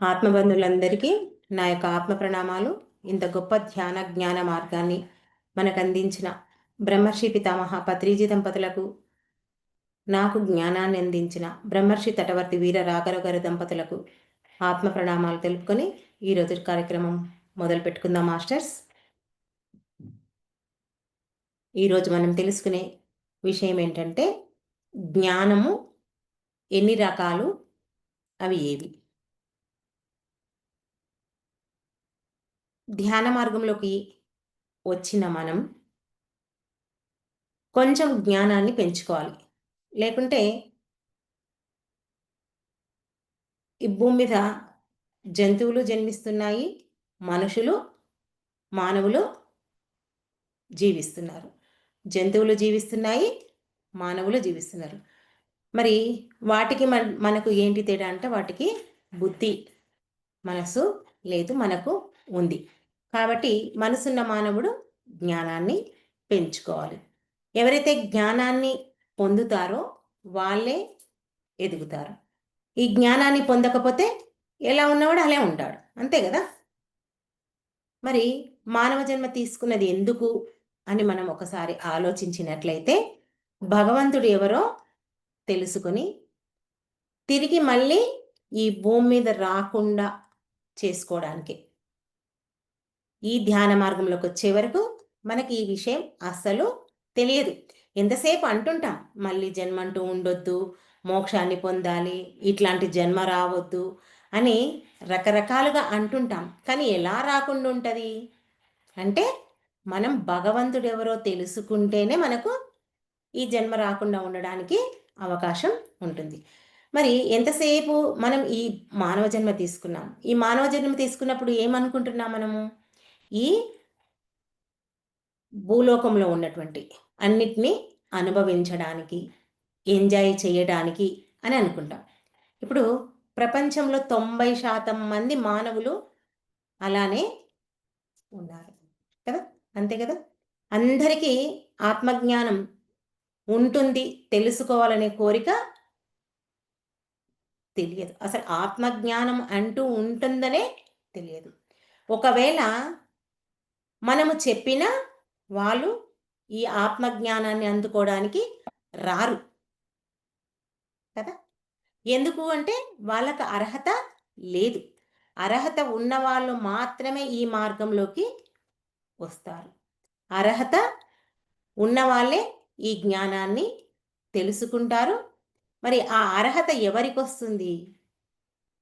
ఆత్మబంధువులందరికీ నా యొక్క ఆత్మ ప్రణామాలు. ఇంత గొప్ప ధ్యాన జ్ఞాన మార్గాన్ని మనకు అందించిన బ్రహ్మర్షి పితామహ పత్రిజీ దంపతులకు నాకు జ్ఞానాన్ని అందించిన బ్రహ్మర్షి తటవర్తి వీర రాఘవ గారి దంపతులకు ఆత్మ ప్రణామాలు తెలుపుకొని ఈరోజు కార్యక్రమం మొదలు పెట్టుకుందాం మాస్టర్స్ ఈరోజు మనం తెలుసుకునే విషయం ఏంటంటే జ్ఞానము ఎన్ని రకాలు? అవి ఏవి? ధ్యాన మార్గంలోకి వచ్చిన మనం కొంచెం జ్ఞానాన్ని పెంచుకోవాలి. లేకుంటే ఈ భూమి మీద జంతువులు జన్మిస్తున్నాయి మనుషులు మానవులు జీవిస్తున్నారు. జంతువులు జీవిస్తున్నాయి మానవులు జీవిస్తున్నారు. మరి వాటికి మన మనకు ఏంటి తేడా అంటే వాటికి బుద్ధి మనసు లేదు మనకు ఉంది. కాబట్టి మనసున్న మానవుడు జ్ఞానాన్ని పెంచుకోవాలి. ఎవరైతే జ్ఞానాన్ని పొందుతారో వాళ్ళే ఎదుగుతారు. ఈ జ్ఞానాన్ని పొందకపోతే ఎలా ఉన్నవాడు అలా ఉంటాడు. అంతే కదా? మరి మానవ జన్మ తీసుకున్నది ఎందుకు అని మనం ఒకసారి ఆలోచించినట్లయితే భగవంతుడు ఎవరో తెలుసుకొని తిరిగి మళ్ళీ ఈ భూమి మీద రాకుండా చేసుకోవడానికి. ఈ ధ్యాన మార్గంలోకి వచ్చే వరకు మనకి ఈ విషయం అస్సలు తెలియదు. ఎంతసేపు అంటుంటాం మళ్ళీ జన్మ అంటూ ఉండొద్దు మోక్షాన్ని పొందాలి ఇట్లాంటి జన్మ రావద్దు అని రకరకాలుగా అంటుంటాం. కానీ ఎలా రాకుండా ఉంటుంది? అంటే మనం భగవంతుడు ఎవరో తెలుసుకుంటేనే మనకు ఈ జన్మ రాకుండా ఉండడానికి అవకాశం ఉంటుంది. మరి ఎంతసేపు మనం ఈ మానవ జన్మ తీసుకున్నాం? ఈ మానవ జన్మ తీసుకున్నప్పుడు ఏమనుకుంటున్నాం మనము? ఈ భూలోకంలో ఉన్నటువంటి అన్నిటినీ అనుభవించడానికి ఎంజాయ్ చేయడానికి అని అనుకుంటాం. ఇప్పుడు ప్రపంచంలో తొంభై శాతం మంది మానవులు అలానే ఉన్నారు కదా? అంతే కదా? అందరికీ ఆత్మజ్ఞానం ఉంటుంది తెలుసుకోవాలనే కోరిక తెలియదు. అసలు ఆత్మజ్ఞానం అంటూ ఉంటుందనే తెలియదు. ఒకవేళ మనము చెప్పినా వాళ్ళు ఈ ఆత్మజ్ఞానాన్ని అందుకోవడానికి రారు. కదా? ఎందుకు అంటే వాళ్ళకు అర్హత లేదు. అర్హత ఉన్నవాళ్ళు మాత్రమే ఈ మార్గంలోకి వస్తారు. అర్హత ఉన్నవాళ్ళే ఈ జ్ఞానాన్ని తెలుసుకుంటారు. మరి ఆ అర్హత ఎవరికి వస్తుంది?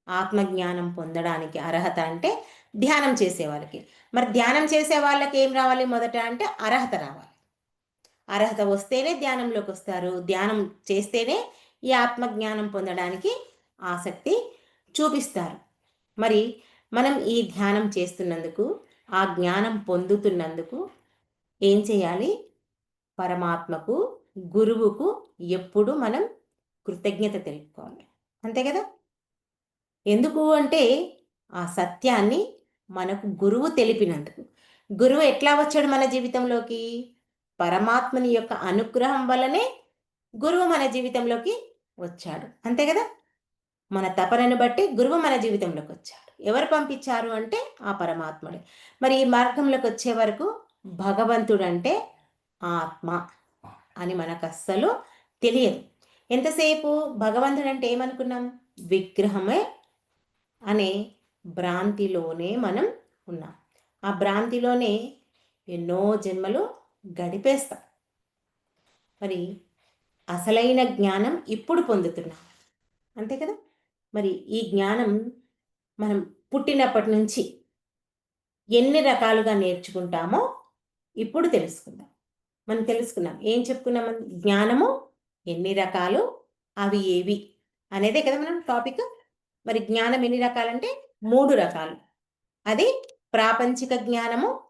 ఆత్మజ్ఞానం పొందడానికి అర్హత అంటే ధ్యానం చేసే వాళ్ళకి. మరి ధ్యానం చేసే వాళ్ళకి ఏం రావాలి మొదట అంటే అర్హత రావాలి. అర్హత వస్తేనే ధ్యానంలోకి వస్తారు. ధ్యానం చేస్తేనే ఈ ఆత్మజ్ఞానం పొందడానికి ఆసక్తి చూపిస్తారు. మరి మనం ఈ ధ్యానం చేస్తున్నందుకు ఆ జ్ఞానం పొందుతున్నందుకు ఏం చేయాలి? పరమాత్మకు గురువుకు ఎప్పుడు మనం కృతజ్ఞత తెలుపుకోవాలి. అంతే కదా? ఎందుకు అంటే ఆ సత్యాన్ని మనకు గురువు తెలిపినందుకు. గురువు ఎట్లా వచ్చాడు మన జీవితంలోకి? పరమాత్మని యొక్క అనుగ్రహం వల్లనే గురువు మన జీవితంలోకి వచ్చాడు. అంతే కదా? మన తపనను బట్టి గురువు మన జీవితంలోకి వచ్చాడు. ఎవరు పంపించారు అంటే ఆ పరమాత్ముడే. మరి ఈ మార్గంలోకి వచ్చే వరకు భగవంతుడు అంటే ఆత్మ అని మనకు అస్సలు తెలియదు. ఎంతసేపు? భగవంతుడు అంటే ఏమనుకున్నాం? విగ్రహమే అనే భ్రాంతిలోనే మనం ఉన్నాం. ఆ భ్రాంతిలోనే ఎన్నో జన్మలు గడిపేస్తాం. మరి అసలైన జ్ఞానం ఇప్పుడు పొందుతున్నాం. అంతే కదా? మరి ఈ జ్ఞానం మనం పుట్టినప్పటి నుంచి ఎన్ని రకాలుగా నేర్చుకుంటామో ఇప్పుడు తెలుసుకుందాం. మనం తెలుసుకున్నాం. ఏం చెప్పుకున్నాం జ్ఞానము ఎన్ని రకాలు అవి ఏవి అనేదే కదా మనం టాపిక్. మరి జ్ఞానం ఎన్ని రకాలంటే మూడు రకాలు. అది ప్రాపంచిక జ్ఞానము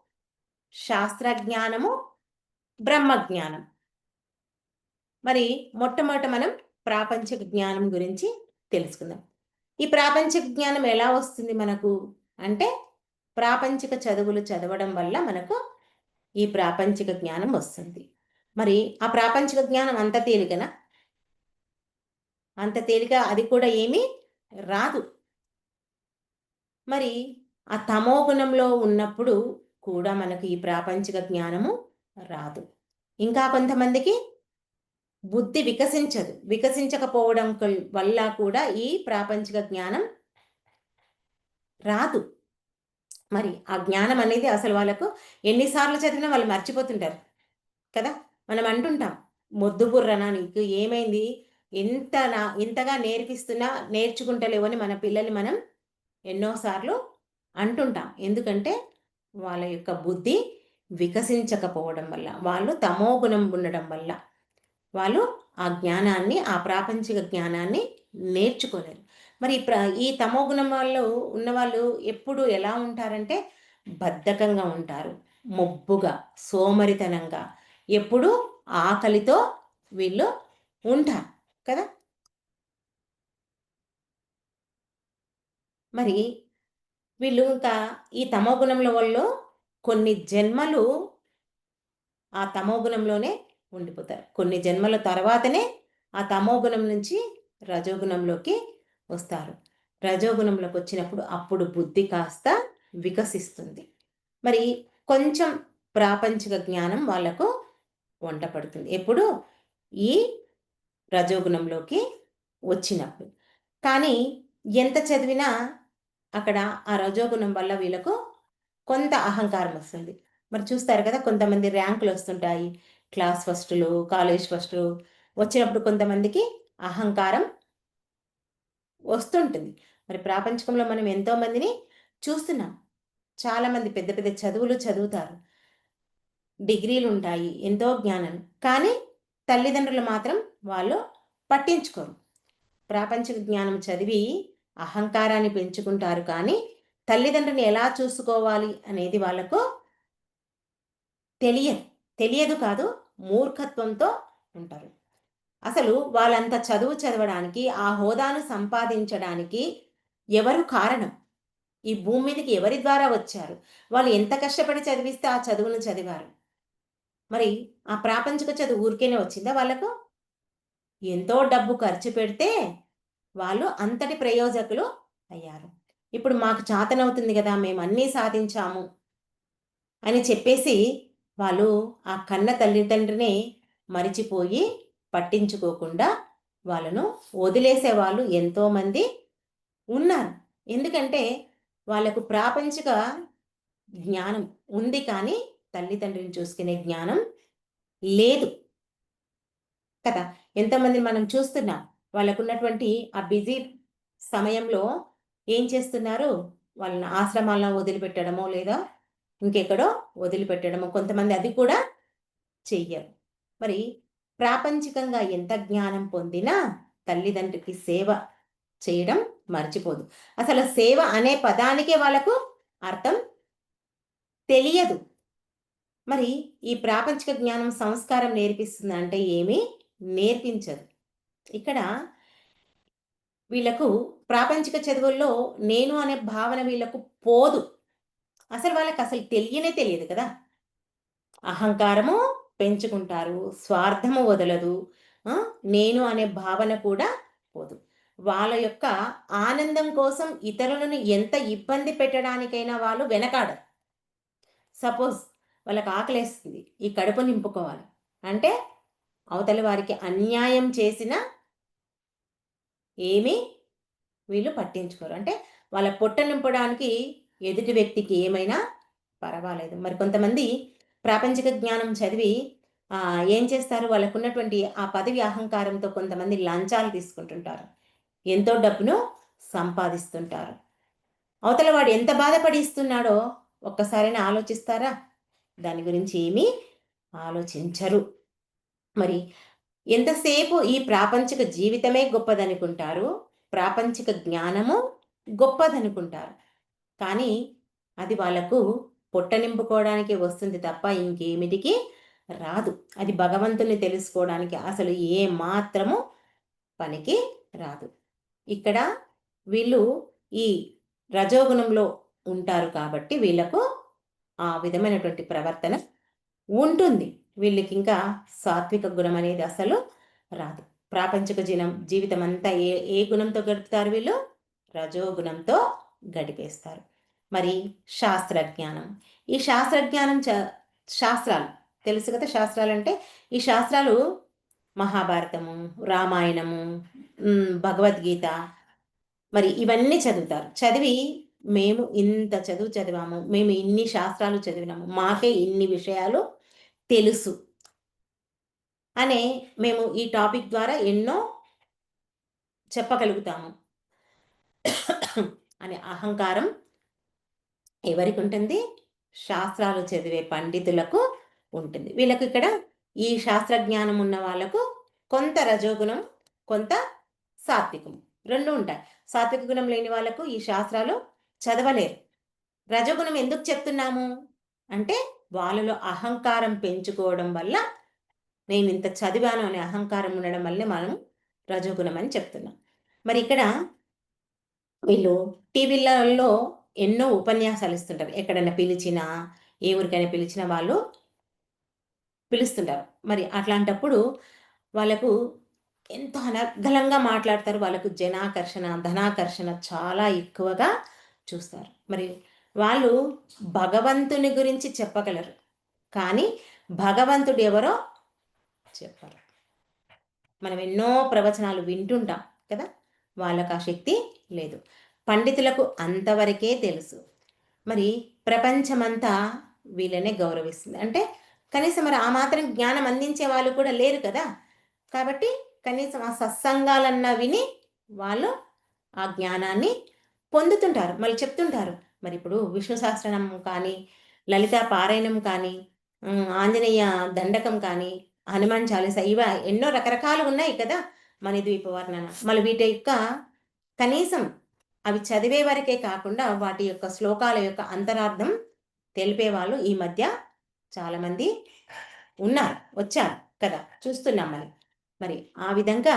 శాస్త్ర జ్ఞానము బ్రహ్మ జ్ఞానం మరి మొట్టమొదట మనం ప్రాపంచిక జ్ఞానం గురించి తెలుసుకుందాం. ఈ ప్రాపంచిక జ్ఞానం ఎలా వస్తుంది మనకు? అంటే ప్రాపంచిక చదువులు చదవడం వల్ల మనకు ఈ ప్రాపంచిక జ్ఞానం వస్తుంది. మరి ఆ ప్రాపంచిక జ్ఞానం అంత తేలికనా? అంత తేలిక అది కూడా ఏమీ రాదు. మరి ఆ తమో గుణంలో ఉన్నప్పుడు కూడా మనకు ఈ ప్రాపంచిక జ్ఞానము రాదు. ఇంకా కొంతమందికి బుద్ధి వికసించదు. వికసించకపోవడం వల్ల కూడా ఈ ప్రాపంచిక జ్ఞానం రాదు. మరి ఆ జ్ఞానం అనేది అసలు వాళ్ళకు ఎన్నిసార్లు చదివినా వాళ్ళు మర్చిపోతుంటారు. కదా? మనం అంటుంటాం మొద్దు బుర్రనా నీకు? ఏమైంది? ఎంత నా ఇంతగా నేర్పిస్తున్నా నేర్చుకుంటలేవని మన పిల్లల్ని మనం ఎన్నోసార్లు అంటుంటాం. ఎందుకంటే వాళ్ళ యొక్క బుద్ధి వికసించకపోవడం వల్ల వాళ్ళు తమో గుణం ఉండడం వల్ల వాళ్ళు ఆ జ్ఞానాన్ని ఆ ప్రాపంచిక జ్ఞానాన్ని నేర్చుకోలేరు. మరి ప్ర ఈ తమో గుణం వాళ్ళు ఉన్నవాళ్ళు ఎప్పుడు ఎలా ఉంటారంటే బద్ధకంగా ఉంటారు మొబ్బుగా సోమరితనంగా. ఎప్పుడు ఆకలితో వీళ్ళు ఉంటారు కదా? మరి వీళ్ళు ఇంకా ఈ తమోగుణంలో వాళ్ళు కొన్ని జన్మలు ఆ తమోగుణంలోనే ఉండిపోతారు. కొన్ని జన్మల తర్వాతనే ఆ తమోగుణం నుంచి రజోగుణంలోకి వస్తారు. రజోగుణంలోకి వచ్చినప్పుడు అప్పుడు బుద్ధి కాస్త వికసిస్తుంది. మరి కొంచెం ప్రాపంచిక జ్ఞానం వాళ్ళకు వంట పడుతుంది ఎప్పుడు? ఈ రజోగుణంలోకి వచ్చినప్పుడు. కానీ ఎంత చదివినా అక్కడ ఆ రజోగుణం వల్ల వీళ్ళకు కొంత అహంకారం వస్తుంది. మరి చూస్తారు కదా కొంతమంది ర్యాంకులు వస్తుంటాయి. క్లాస్ ఫస్టులు కాలేజ్ ఫస్టులు వచ్చినప్పుడు కొంతమందికి అహంకారం వస్తుంటుంది. మరి ప్రాపంచకంలో మనం ఎంతోమందిని చూస్తున్నాం. చాలామంది పెద్ద పెద్ద చదువులు చదువుతారు. డిగ్రీలు ఉంటాయి ఎంతో జ్ఞానం. కానీ తల్లిదండ్రులు మాత్రం వాళ్ళు పట్టించుకోరు. ప్రాపంచిక జ్ఞానం చదివి అహంకారాన్ని పెంచుకుంటారు కానీ తల్లిదండ్రుని ఎలా చూసుకోవాలి అనేది వాళ్ళకు తెలియదు. తెలియదు కాదు మూర్ఖత్వంతో ఉంటారు. అసలు వాళ్ళంత చదువు చదవడానికి ఆ హోదాను సంపాదించడానికి ఎవరు కారణం? ఈ భూమి మీదకి ఎవరి ద్వారా వచ్చారు? వాళ్ళు ఎంత కష్టపడి చదివిస్తే ఆ చదువును చదివారు? మరి ఆ ప్రాపంచిక చదువు ఊరికేనే వచ్చిందా వాళ్ళకు? ఎంతో డబ్బు ఖర్చు పెడితే వాళ్ళు అంతటి ప్రయోజకులు అయ్యారు. ఇప్పుడు మాకు చాతనవుతుంది కదా మేము అన్నీ సాధించాము అని చెప్పేసి వాళ్ళు ఆ కన్న తల్లిదండ్రిని మరిచిపోయి పట్టించుకోకుండా వాళ్ళను వదిలేసే వాళ్ళు ఎంతోమంది ఉన్నారు. ఎందుకంటే వాళ్ళకు ప్రాపంచిక జ్ఞానం ఉంది కానీ తల్లిదండ్రిని చూసుకునే జ్ఞానం లేదు కదా. ఎంతమంది మనం చూస్తున్నాం. వాళ్ళకున్నటువంటి ఆ బిజీ సమయంలో ఏం చేస్తున్నారు? వాళ్ళని ఆశ్రమాలను వదిలిపెట్టడమో లేదా ఇంకెక్కడో వదిలిపెట్టడమో కొంతమంది అది కూడా చెయ్యరు. మరి ప్రాపంచికంగా ఎంత జ్ఞానం పొందినా తల్లిదండ్రికి సేవ చేయడం మర్చిపోదు. అసలు సేవ అనే పదానికే వాళ్ళకు అర్థం తెలియదు. మరి ఈ ప్రాపంచిక జ్ఞానం సంస్కారం నేర్పిస్తుంది అంటే ఏమీ నేర్పించదు. ఇక్కడ వీళ్ళకు ప్రాపంచిక చదువుల్లో నేను అనే భావన వీళ్ళకు పోదు. అసలు వాళ్ళకి అసలు తెలియనే తెలియదు కదా. అహంకారము పెంచుకుంటారు స్వార్థము వదలదు నేను అనే భావన కూడా పోదు. వాళ్ళ యొక్క ఆనందం కోసం ఇతరులను ఎంత ఇబ్బంది పెట్టడానికైనా వాళ్ళు వెనకాడరు. సపోజ్ వాళ్ళకి ఆకలేస్తుంది ఈ కడుపు నింపుకోవాలి. అంటే అవతలి వారికి అన్యాయం చేసిన ఏమీ వీళ్ళు పట్టించుకోరు. అంటే వాళ్ళ పొట్ట నింపడానికి ఎదుటి వ్యక్తికి ఏమైనా పర్వాలేదు. మరి కొంతమంది ప్రాపంచిక జ్ఞానం చదివి ఏం చేస్తారు? వాళ్ళకు ఉన్నటువంటి ఆ పదవి అహంకారంతో కొంతమంది లంచాలు తీసుకుంటుంటారు. ఎంతో డబ్బును సంపాదిస్తుంటారు. అవతల వాడు ఎంత బాధపడి ఇస్తున్నాడో ఒక్కసారైనా ఆలోచిస్తారా? దాని గురించి ఏమీ ఆలోచించరు. మరి ఎంతసేపు ఈ ప్రాపంచిక జీవితమే గొప్పదనుకుంటారు? ప్రాపంచిక జ్ఞానము గొప్పదనుకుంటారు. కానీ అది వాళ్ళకు పొట్ట నింపుకోవడానికి వస్తుంది తప్ప ఇంకేమిటికి రాదు. అది భగవంతుని తెలుసుకోవడానికి అసలు ఏ మాత్రము పనికి రాదు. ఇక్కడ వీళ్ళు ఈ రజోగుణంలో ఉంటారు కాబట్టి వీళ్ళకు ఆ విధమైనటువంటి ప్రవర్తన ఉంటుంది. వీళ్ళకి ఇంకా సాత్విక గుణం అనేది అసలు రాదు. ప్రాపంచిక జీనం జీవితం అంతా ఏ ఏ గుణంతో గడుపుతారు వీళ్ళు? రజోగుణంతో గడిపేస్తారు. మరి శాస్త్రజ్ఞానం. ఈ శాస్త్రజ్ఞానం చ శాస్త్రాలు. తెలుసు కదా శాస్త్రాలు అంటే ఈ శాస్త్రాలు మహాభారతము రామాయణము భగవద్గీత. మరి ఇవన్నీ చదువుతారు. చదివి మేము ఇంత చదువు చదివాము మేము ఇన్ని శాస్త్రాలు చదివినాము మాకే ఇన్ని విషయాలు తెలుసు. అనే మేము ఈ టాపిక్ ద్వారా ఎన్నో చెప్పగలుగుతాము. అనే అహంకారం ఎవరికి ఉంటుంది? శాస్త్రాలు చదివే పండితులకు ఉంటుంది. వీళ్ళకు ఇక్కడ ఈ శాస్త్రజ్ఞానం ఉన్న వాళ్ళకు కొంత రజోగుణం కొంత సాత్వికం రెండు ఉంటాయి. సాత్విక గుణం లేని వాళ్ళకు ఈ శాస్త్రాలు చదవలేరు. రజోగుణం ఎందుకు చెప్తున్నాము? అంటే వాళ్ళలో అహంకారం పెంచుకోవడం వల్ల నేను ఇంత చదివాను అనే అహంకారం ఉండడం వల్లే మనం రజోగుణం అని చెప్తున్నాం. మరి ఇక్కడ వీళ్ళు టీవీలలో ఎన్నో ఉపన్యాసాలు ఇస్తుంటారు. ఎక్కడైనా పిలిచినా ఏ ఊరికైనా పిలిచినా వాళ్ళు పిలుస్తుంటారు. మరి అట్లాంటప్పుడు వాళ్ళకు ఎంతో అనర్గలంగా మాట్లాడతారు. వాళ్ళకు జనాకర్షణ ధనాకర్షణ చాలా ఎక్కువగా చూస్తారు. మరి వాళ్ళు భగవంతుని గురించి చెప్పగలరు. కానీ భగవంతుడు ఎవరో చెప్పరు. మనం ఎన్నో ప్రవచనాలు వింటుంటాం కదా? వాళ్ళకు ఆ శక్తి లేదు. పండితులకు అంతవరకే తెలుసు. మరి ప్రపంచమంతా వీళ్ళనే గౌరవిస్తుంది. అంటే కనీసం మరి ఆ మాత్రం జ్ఞానం అందించే వాళ్ళు కూడా లేరు కదా? కాబట్టి కనీసం ఆ సత్సంగాలన్నా విని వాళ్ళు ఆ జ్ఞానాన్ని పొందుతుంటారు. మళ్ళీ చెప్తుంటారు. మరి ఇప్పుడు విష్ణు సహస్రనామం కానీ లలిత పారాయణం కానీ ఆంజనేయ దండకం కానీ హనుమాన్ చాలీస ఇవ ఎన్నో రకరకాలు ఉన్నాయి కదా మణిద్వీప వర్ణన. మళ్ళీ వీటి యొక్క కనీసం అవి చదివే వరకే కాకుండా వాటి యొక్క శ్లోకాల యొక్క అంతరార్థం తెలిపే వాళ్ళు ఈ మధ్య చాలామంది ఉన్నారు వచ్చారు కదా చూస్తున్నాం మరి మరి ఆ విధంగా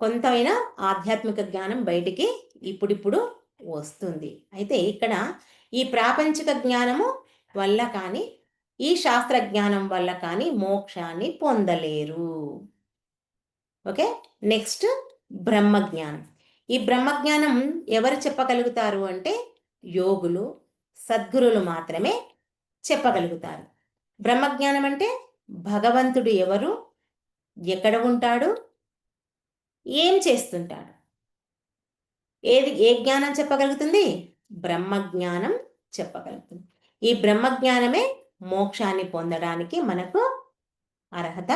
కొంతైనా ఆధ్యాత్మిక జ్ఞానం బయటికి ఇప్పుడిప్పుడు వస్తుంది. అయితే ఇక్కడ ఈ ప్రాపంచిక జ్ఞానము వల్ల కానీ ఈ శాస్త్ర జ్ఞానం వల్ల కానీ మోక్షాన్ని పొందలేరు. ఓకే? నెక్స్ట్ బ్రహ్మజ్ఞానం. ఈ బ్రహ్మజ్ఞానం ఎవరు చెప్పగలుగుతారు అంటే యోగులు సద్గురులు మాత్రమే చెప్పగలుగుతారు. బ్రహ్మజ్ఞానం అంటే భగవంతుడు ఎవరు ఎక్కడ ఉంటాడు ఏం చేస్తుంటాడు? ఏది ఏ జ్ఞానం చెప్పగలుగుతుంది? బ్రహ్మజ్ఞానం చెప్పగలుగుతుంది. ఈ బ్రహ్మజ్ఞానమే మోక్షాన్ని పొందడానికి మనకు అర్హత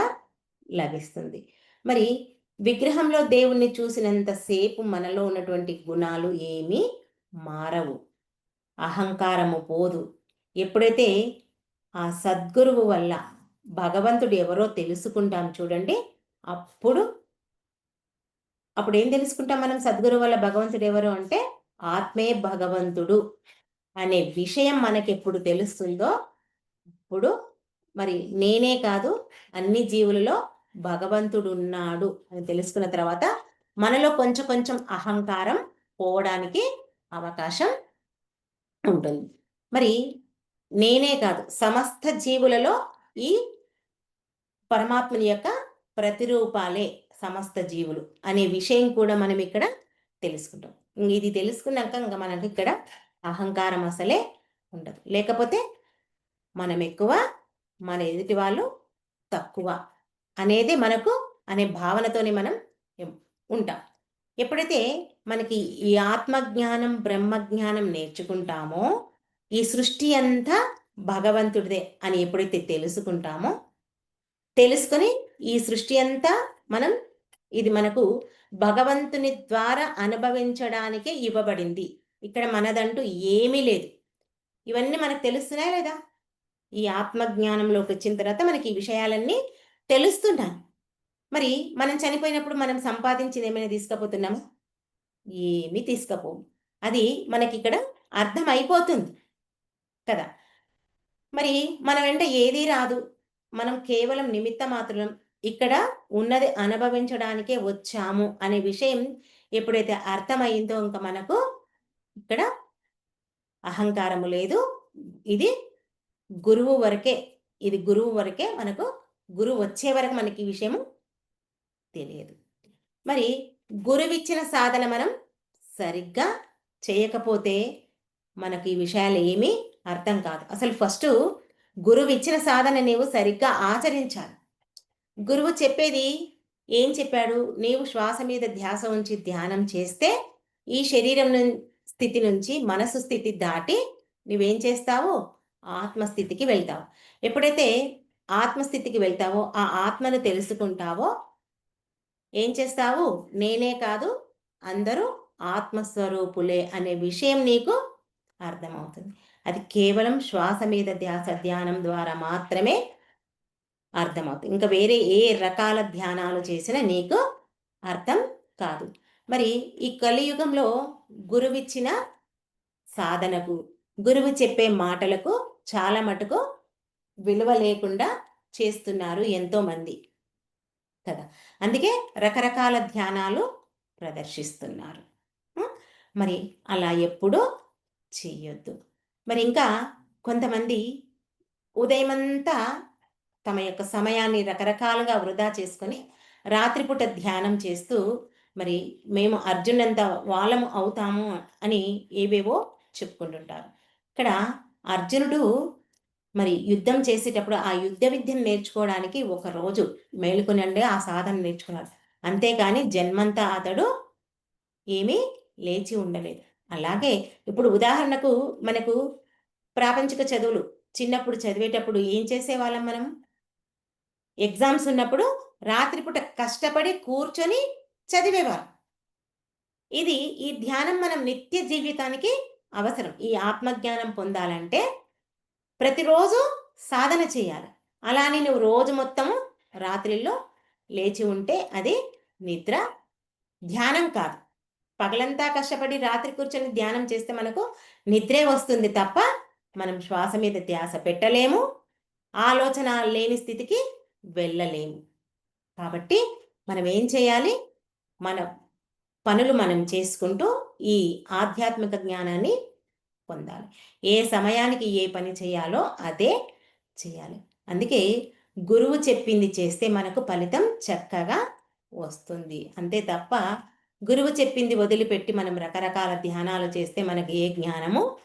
లభిస్తుంది. మరి విగ్రహంలో దేవుణ్ణి చూసినంతసేపు మనలో ఉన్నటువంటి గుణాలు ఏమీ మారవు. అహంకారము పోదు. ఎప్పుడైతే ఆ సద్గురువు వల్ల భగవంతుడు ఎవరో తెలుసుకుంటాం చూడండి అప్పుడు అప్పుడు ఏం తెలుసుకుంటాం మనం? సద్గురు వల్ల భగవంతుడు ఎవరు అంటే ఆత్మే భగవంతుడు అనే విషయం మనకి ఎప్పుడు తెలుస్తుందో అప్పుడు మరి నేనే కాదు అన్ని జీవులలో భగవంతుడు ఉన్నాడు అని తెలుసుకున్న తర్వాత మనలో కొంచెం కొంచెం అహంకారం పోవడానికి అవకాశం ఉంటుంది. మరి నేనే కాదు సమస్త జీవులలో ఈ పరమాత్మని యొక్క ప్రతిరూపాలే సమస్త జీవులు అనే విషయం కూడా మనం ఇక్కడ తెలుసుకుంటాం. ఇది తెలుసుకున్నాక ఇంకా మనకి ఇక్కడ అహంకారం అసలే ఉండదు. లేకపోతే మనం ఎక్కువ మన ఎదుటి వాళ్ళు తక్కువ అనేది మనకు అనే భావనతోనే మనం ఉంటాం. ఎప్పుడైతే మనకి ఈ ఆత్మజ్ఞానం బ్రహ్మజ్ఞానం నేర్చుకుంటామో ఈ సృష్టి అంతా భగవంతుడిదే అని ఎప్పుడైతే తెలుసుకుంటామో తెలుసుకొని ఈ సృష్టి అంతా మనం ఇది మనకు భగవంతుని ద్వారా అనుభవించడానికే ఇవ్వబడింది. ఇక్కడ మనదంటూ ఏమీ లేదు. ఇవన్నీ మనకు తెలుస్తున్నాయి లేదా? ఈ ఆత్మజ్ఞానంలోకి వచ్చిన తర్వాత మనకి ఈ విషయాలన్నీ తెలుస్తున్నాయి. మరి మనం చనిపోయినప్పుడు మనం సంపాదించింది ఏమైనా తీసుకపోతున్నాము? ఏమీ తీసుకపోము అది మనకి ఇక్కడ అర్థం అయిపోతుంది కదా. మరి మన వెంట ఏదీ రాదు. మనం కేవలం నిమిత్త మాత్రం ఇక్కడ ఉన్నది అనుభవించడానికే వచ్చాము అనే విషయం ఎప్పుడైతే అర్థమైందో ఇంకా మనకు ఇక్కడ అహంకారము లేదు. ఇది గురువు వరకే ఇది గురువు వరకే మనకు గురువు వచ్చే వరకు మనకి ఈ విషయము తెలియదు. మరి గురువిచ్చిన సాధన మనం సరిగ్గా చేయకపోతే మనకి ఈ విషయాలు ఏమీ అర్థం కాదు. అసలు ఫస్ట్ గురువు ఇచ్చిన సాధన నీవు సరిగ్గా ఆచరించాలి. గురువు చెప్పేది ఏం చెప్పాడు? నీవు శ్వాస మీద ధ్యాస ఉంచి ధ్యానం చేస్తే ఈ శరీరం స్థితి నుంచి మనసు స్థితి దాటి నువ్వేం చేస్తావు? ఆత్మస్థితికి వెళ్తావు. ఎప్పుడైతే ఆత్మస్థితికి వెళ్తావో ఆ ఆత్మను తెలుసుకుంటావో ఏం చేస్తావు? నేనే కాదు అందరూ ఆత్మస్వరూపులే అనే విషయం నీకు అర్థమవుతుంది. అది కేవలం శ్వాస మీద ధ్యాస ధ్యానం ద్వారా మాత్రమే అర్థమవుతుంది. ఇంకా వేరే ఏ రకాల ధ్యానాలు చేసినా నీకు అర్థం కాదు. మరి ఈ కలియుగంలో గురువిచ్చిన సాధనకు గురువు చెప్పే మాటలకు చాలా మటుకు విలువ లేకుండా చేస్తున్నారు ఎంతోమంది కదా. అందుకే రకరకాల ధ్యానాలు ప్రదర్శిస్తున్నారు. మరి అలా ఎప్పుడూ చెయ్యొద్దు. మరి ఇంకా కొంతమంది ఉదయమంతా తమ యొక్క సమయాన్ని రకరకాలుగా వృధా చేసుకొని రాత్రిపూట ధ్యానం చేస్తూ మరి మేము అర్జునంత వాళ్ళము అవుతాము అని ఏవేవో చెప్పుకుంటుంటారు. ఇక్కడ అర్జునుడు మరి యుద్ధం చేసేటప్పుడు ఆ యుద్ధ విద్యను నేర్చుకోవడానికి ఒక రోజు మేలుకునండి ఆ సాధన నేర్చుకున్నాడు. అంతేగాని జన్మంతా అతడు ఏమీ లేచి ఉండలేదు. అలాగే ఇప్పుడు ఉదాహరణకు మనకు ప్రాపంచిక చదువులు చిన్నప్పుడు చదివేటప్పుడు ఏం చేసేవాళ్ళం మనం? ఎగ్జామ్స్ ఉన్నప్పుడు రాత్రిపూట కష్టపడి కూర్చొని చదివేవారు. ఇది ఈ ధ్యానం మనం నిత్య జీవితానికి అవసరం. ఈ ఆత్మజ్ఞానం పొందాలంటే ప్రతిరోజు సాధన చేయాలి. అలానే నువ్వు రోజు మొత్తము రాత్రిలో లేచి ఉంటే అది నిద్ర ధ్యానం కాదు. పగలంతా కష్టపడి రాత్రి కూర్చొని ధ్యానం చేస్తే మనకు నిద్రే వస్తుంది తప్ప మనం శ్వాస మీద ధ్యాస పెట్టలేము. ఆలోచన లేని స్థితికి వెళ్ళలేము. కాబట్టి మనం ఏం చేయాలి? మన పనులు మనం చేసుకుంటూ ఈ ఆధ్యాత్మిక జ్ఞానాన్ని పొందాలి. ఏ సమయానికి ఏ పని చేయాలో అదే చేయాలి. అందుకే గురువు చెప్పింది చేస్తే మనకు ఫలితం చక్కగా వస్తుంది. అంతే తప్ప గురువు చెప్పింది వదిలిపెట్టి మనం రకరకాల ధ్యానాలు చేస్తే మనకు ఏ జ్ఞానము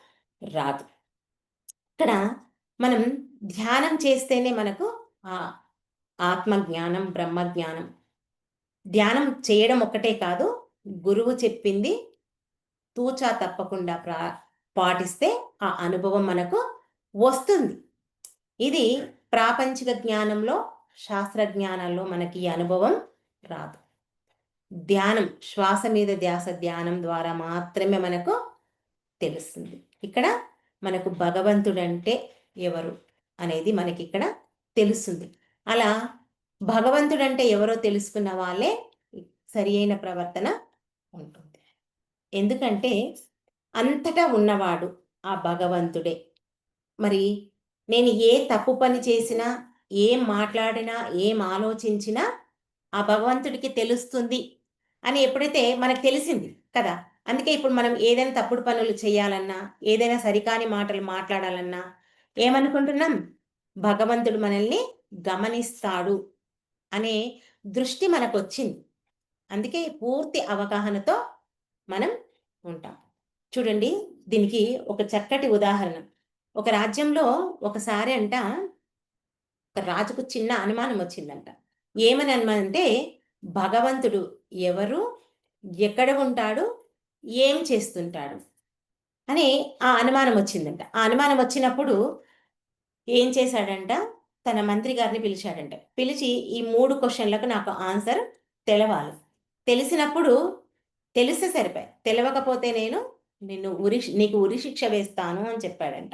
రాదు. ఇక్కడ మనం ధ్యానం చేస్తేనే మనకు ఆ ఆత్మజ్ఞానం బ్రహ్మజ్ఞానం. ధ్యానం చేయడం ఒక్కటే కాదు గురువు చెప్పింది తూచా తప్పకుండా ప్రా పాటిస్తే ఆ అనుభవం మనకు వస్తుంది. ఇది ప్రాపంచిక జ్ఞానంలో శాస్త్ర జ్ఞానంలో మనకి ఈ అనుభవం రాదు. ధ్యానం శ్వాస మీద ధ్యాస ధ్యానం ద్వారా మాత్రమే మనకు తెలుస్తుంది. ఇక్కడ మనకు భగవంతుడంటే ఎవరు అనేది మనకి ఇక్కడ తెలుస్తుంది. అలా భగవంతుడంటే ఎవరో తెలుసుకున్న వాళ్ళే సరి అయిన ప్రవర్తన ఉంటుంది. ఎందుకంటే అంతటా ఉన్నవాడు ఆ భగవంతుడే. మరి నేను ఏ తప్పు పని చేసినా ఏం మాట్లాడినా ఏం ఆలోచించినా ఆ భగవంతుడికి తెలుస్తుంది అని ఎప్పుడైతే మనకు తెలిసింది కదా. అందుకే ఇప్పుడు మనం ఏదైనా తప్పుడు పనులు చేయాలన్నా ఏదైనా సరికాని మాటలు మాట్లాడాలన్నా ఏమనుకుంటున్నాం? భగవంతుడు మనల్ని గమనిస్తాడు అనే దృష్టి మనకు వచ్చింది అందుకే పూర్తి అవగాహనతో మనం ఉంటాం. చూడండి దీనికి ఒక చక్కటి ఉదాహరణ. ఒక రాజ్యంలో ఒకసారి అంట ఒక రాజుకు చిన్న అనుమానం వచ్చిందంట. ఏమని అనుమానం అంటే భగవంతుడు ఎవరు ఎక్కడ ఉంటాడు ఏం చేస్తుంటాడు అని ఆ అనుమానం వచ్చిందంట. ఆ అనుమానం వచ్చినప్పుడు ఏం చేశాడంట? తన మంత్రి గారిని పిలిచాడంట. పిలిచి ఈ మూడు క్వశ్చన్లకు నాకు ఆన్సర్ తెలవాలి. తెలిసినప్పుడు తెలిస్తే సరిపోయి. తెలవకపోతే నేను నిన్ను ఉరి నీకు ఉరి శిక్ష వేస్తాను అని చెప్పాడంట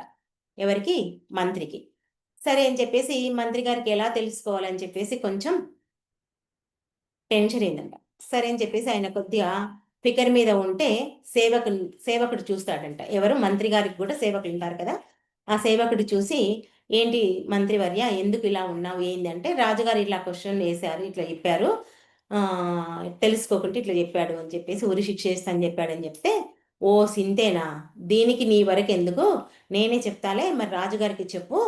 ఎవరికి? మంత్రికి. సరే అని చెప్పేసి మంత్రి గారికి ఎలా తెలుసుకోవాలని చెప్పేసి కొంచెం టెన్షన్ అయిందంట. సరే అని చెప్పేసి ఆయన కొద్దిగా ఫికర్ మీద ఉంటే సేవకుడు సేవకుడు చూస్తాడంట. ఎవరు? మంత్రి గారికి కూడా సేవకులు ఉంటారు కదా. ఆ సేవకుడు చూసి ఏంటి మంత్రివర్య? ఎందుకు ఇలా ఉన్నావు? ఏంటంటే రాజుగారు ఇట్లా క్వశ్చన్ వేశారు ఇట్లా చెప్పారు. తెలుసుకోకుండా ఇట్లా చెప్పాడు అని చెప్పేసి ఉరి శిక్ష అని చెప్పాడని చెప్తే ఓ సింతేనా? దీనికి నీ వరకు ఎందుకు? నేనే చెప్తాలే మరి రాజుగారికి చెప్పు.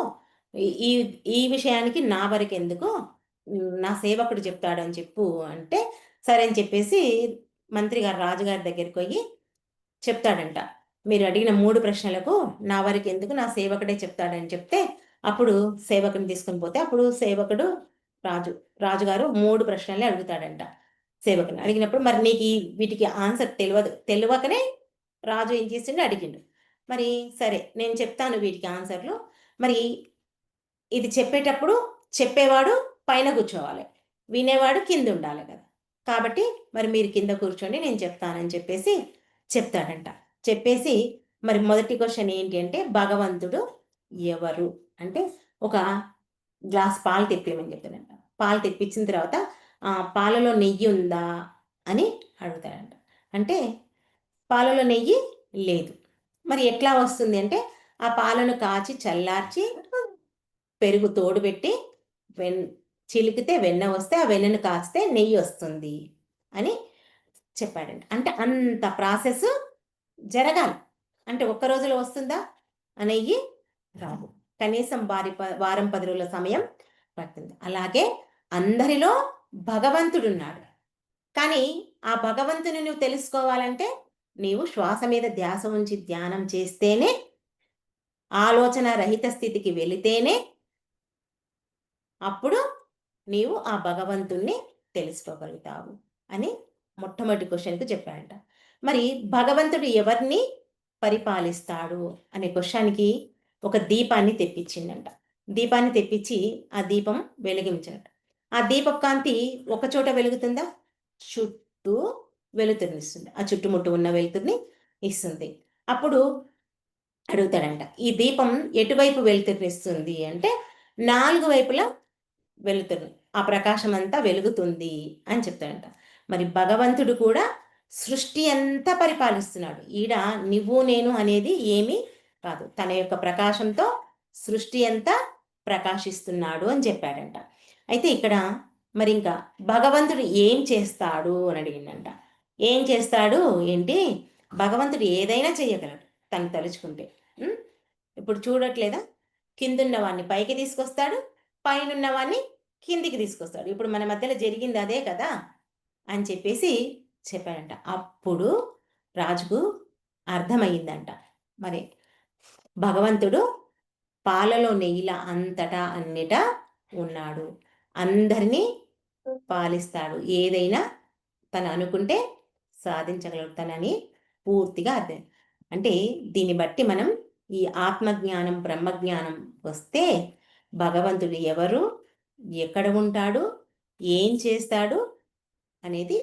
ఈ ఈ విషయానికి నా వరకు ఎందుకు? నా సేవకుడు చెప్తాడు అని చెప్పు అంటే సరే అని చెప్పేసి మంత్రి గారు రాజుగారి దగ్గరికి పోయి చెప్తాడంట. మీరు అడిగిన మూడు ప్రశ్నలకు నా వరకు ఎందుకు నా సేవకుడే చెప్తాడని చెప్తే అప్పుడు సేవకుని తీసుకుని పోతే అప్పుడు సేవకుడు రాజు రాజుగారు మూడు ప్రశ్నలే అడుగుతాడంట సేవకుని. అడిగినప్పుడు మరి నీకు వీటికి ఆన్సర్ తెలియదు తెలియకనే రాజు ఏం చేసిండు? అడిగిండు. మరి సరే నేను చెప్తాను వీటికి ఆన్సర్లు. మరి ఇది చెప్పేటప్పుడు చెప్పేవాడు పైన కూర్చోవాలి వినేవాడు కింద ఉండాలి కదా. కాబట్టి మరి మీరు కింద కూర్చోండి నేను చెప్తానని చెప్పేసి చెప్తాడంట. చెప్పేసి మరి మొదటి క్వశ్చన్ ఏంటి అంటే భగవంతుడు ఎవరు? అంటే ఒక గ్లాస్ పాలు తెప్పిమని చెప్తాడంట. పాలు తెప్పించిన తర్వాత ఆ పాలలో నెయ్యి ఉందా? అని అడుగుతాడంట. అంటే పాలలో నెయ్యి లేదు. మరి ఎట్లా వస్తుంది అంటే ఆ పాలను కాచి చల్లార్చి పెరుగు తోడు పెట్టి వెన్ చిలికితే వెన్న వస్తే ఆ వెన్నను కాస్తే నెయ్యి వస్తుంది అని చెప్పాడంట. అంటే అంత ప్రాసెస్ జరగాలి. అంటే ఒక్క రోజులో వస్తుందా? ఆ నెయ్యి రాదు. కనీసం వారి ప వారం పది రోజుల సమయం పడుతుంది. అలాగే అందరిలో భగవంతుడు ఉన్నాడు. కానీ ఆ భగవంతుని నువ్వు తెలుసుకోవాలంటే నీవు శ్వాస మీద ధ్యాస ఉంచి ధ్యానం చేస్తేనే ఆలోచన రహిత స్థితికి వెళితేనే అప్పుడు నీవు ఆ భగవంతుణ్ణి తెలుసుకోగలుగుతావు అని మొట్టమొదటి క్వశ్చన్కి చెప్పాడంట. మరి భగవంతుడు ఎవరిని పరిపాలిస్తాడు అనే క్వశ్చన్కి ఒక దీపాన్ని తెప్పించిందంట. దీపాన్ని తెప్పించి ఆ దీపం వెలిగించాడు ఆ దీపకాంతి ఒక చోట వెలుగుతుందా? చుట్టూ వెలుతురునిస్తుంది ఆ చుట్టుముట్టు ఉన్న వెలుతురిని ఇస్తుంది. అప్పుడు అడుగుతాడంట ఈ దీపం ఎటువైపు వెలుతురునిస్తుంది అంటే నాలుగు వైపులా వెలుతురు ఆ ప్రకాశం అంతా వెలుగుతుంది అని చెప్తాడంట. మరి భగవంతుడు కూడా సృష్టి అంతా పరిపాలిస్తున్నాడు. ఈడ నువ్వు నేను అనేది ఏమీ కాదు. తన యొక్క ప్రకాశంతో సృష్టి అంతా ప్రకాశిస్తున్నాడు అని చెప్పాడంట. అయితే ఇక్కడ మరి ఇంకా భగవంతుడు ఏం చేస్తాడు అని అడిగిందంట. ఏం చేస్తాడు ఏంటి? భగవంతుడు ఏదైనా చేయగలడు తను తలుచుకుంటే. ఇప్పుడు చూడట్లేదా? కిందున్న వాడిని పైకి తీసుకొస్తాడు పైనన్న వాడిని కిందికి తీసుకొస్తాడు. ఇప్పుడు మన మధ్యలో జరిగింది అదే కదా అని చెప్పేసి చెప్పాడంట. అప్పుడు రాజుకు అర్థమయ్యిందంట. మరి భగవంతుడు పాలలో నెయ్యిలా అంతటా అన్నిటా ఉన్నాడు. అందరినీ పాలిస్తాడు. ఏదైనా తను అనుకుంటే సాధించగలుగుతానని పూర్తిగా అర్థం. అంటే దీన్ని బట్టి మనం ఈ ఆత్మజ్ఞానం బ్రహ్మజ్ఞానం వస్తే భగవంతుడు ఎవరు ఎక్కడ ఉంటాడు ఏం చేస్తాడు అనేది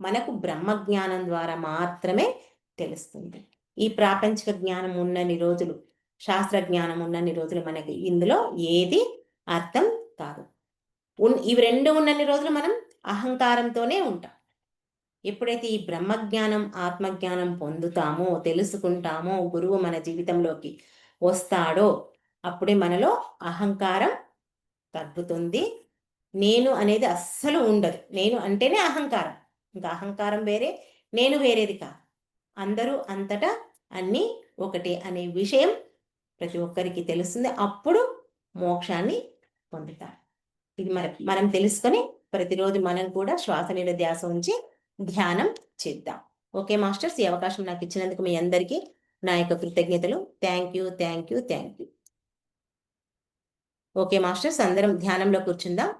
మనకు బ్రహ్మజ్ఞానం ద్వారా మాత్రమే తెలుస్తుంది. ఈ ప్రాపంచిక జ్ఞానం ఉన్నన్ని రోజులు శాస్త్ర జ్ఞానం ఉన్నన్ని రోజులు మనకి ఇందులో ఏది అర్థం కాదు. ఉన్ ఇవి రెండు ఉన్నన్ని రోజులు మనం అహంకారంతోనే ఉంటాం. ఎప్పుడైతే ఈ బ్రహ్మజ్ఞానం ఆత్మజ్ఞానం పొందుతామో తెలుసుకుంటామో గురువు మన జీవితంలోకి వస్తాడో అప్పుడే మనలో అహంకారం తగ్గుతుంది. నేను అనేది అస్సలు ఉండదు. నేను అంటేనే అహంకారం. ఇంకా అహంకారం వేరే నేను వేరేది కాదు. అందరూ అంతటా అన్నీ ఒకటే అనే విషయం ప్రతి ఒక్కరికి తెలుస్తుంది. అప్పుడు మోక్షాన్ని పొందుతారు. ఇది మన మనం తెలుసుకొని ప్రతిరోజు మనం కూడా శ్వాస మీద ధ్యాస ఉంచి ధ్యానం చేద్దాం. ఓకే మాస్టర్స్ ఈ అవకాశం నాకు ఇచ్చినందుకు మీ అందరికీ నా యొక్క కృతజ్ఞతలు. Thank you thank you thank you. Okay masters అందరం ధ్యానంలో కూర్చుందాం.